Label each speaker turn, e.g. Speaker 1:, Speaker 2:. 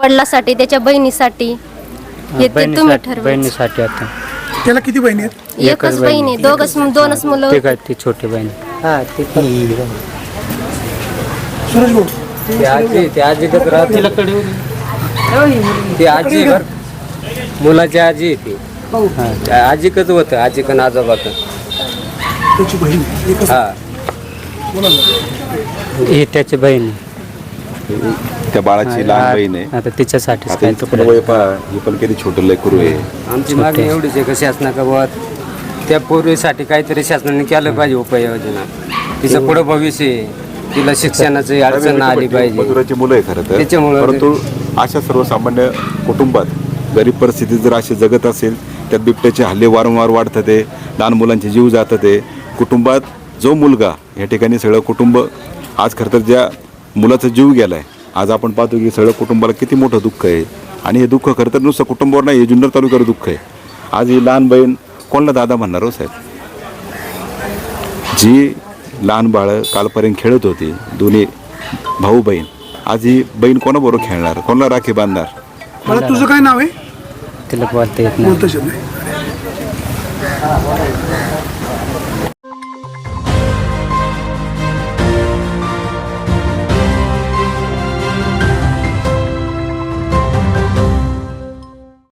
Speaker 1: वडिलासाठी त्याच्या बहिणीसाठी. हे ते तुम्ही
Speaker 2: बहिणीसाठी आता.
Speaker 3: त्याला किती बहिणी आहेत?
Speaker 1: एकच बहीण. आहे. दोघच दोनच मुलं.
Speaker 2: ते काय ती छोटी बहीण.
Speaker 4: हा ते पण
Speaker 3: सुरेश भाऊ.
Speaker 4: ते आजी ते आजी राहते. ते आजी घर मुलाची आजी आहे ती. हा, त्या आजी कसं होतं. आजी कन आजोबाचं
Speaker 3: त्याची बहीण आहे. एकच
Speaker 4: हा.
Speaker 3: बोला ना.
Speaker 2: ही त्याची बहीण आहे.
Speaker 5: त्या बाळाची लहान बहीण आहे.
Speaker 2: आता
Speaker 5: हिचं पण वय पहा ही पण किती छोटं लेकरू आहे.
Speaker 4: आमची मागणी एवढीच आहे का शासनाका बुवा त्या पोरीसाठी काहीतरी शासनाने केलं पाहिजे उपाययोजना. तिचं पुढं भविष्य आहे. तिला शिक्षणाची अडचण आली पाहिजे.
Speaker 5: मजुराची मुलं आहे खरं तर.
Speaker 4: त्याच्यामुळं-
Speaker 5: परंतु अशा सर्वसामान्य कुटुंबात गरीब परिस्थितीत जर अशी जगत असेल त्यात बिबट्याचे हल्ले वारंवार वाढतात आहे लहान मुलांचे जीव जातात. आहे कुटुंबात जो मुलगा या ठिकाणी सगळं कुटुंब आज खरं तर ज्या मुलाचा जीव गेला आहे आज आपण पाहतो की सगळं कुटुंबाला किती मोठं दुःख आहे. आणि हे दुःख खरं तर नुसतं कुटुंबावर नाही हे जुन्नर तालुक्यावर दुःख आहे. आज ही लहान बहीण कोणाला दादा म्हणणार हो साहेब? जी लहान बाळं कालपर्यंत खेळत होती दोन्ही भाऊ बहीण आज ही बहीण कोणाबरोबर खेळणार? कोणाला राखी बांधणार?
Speaker 3: मला तुझं काय नाव आहे?
Speaker 2: तिला
Speaker 3: बोलता येत नाही.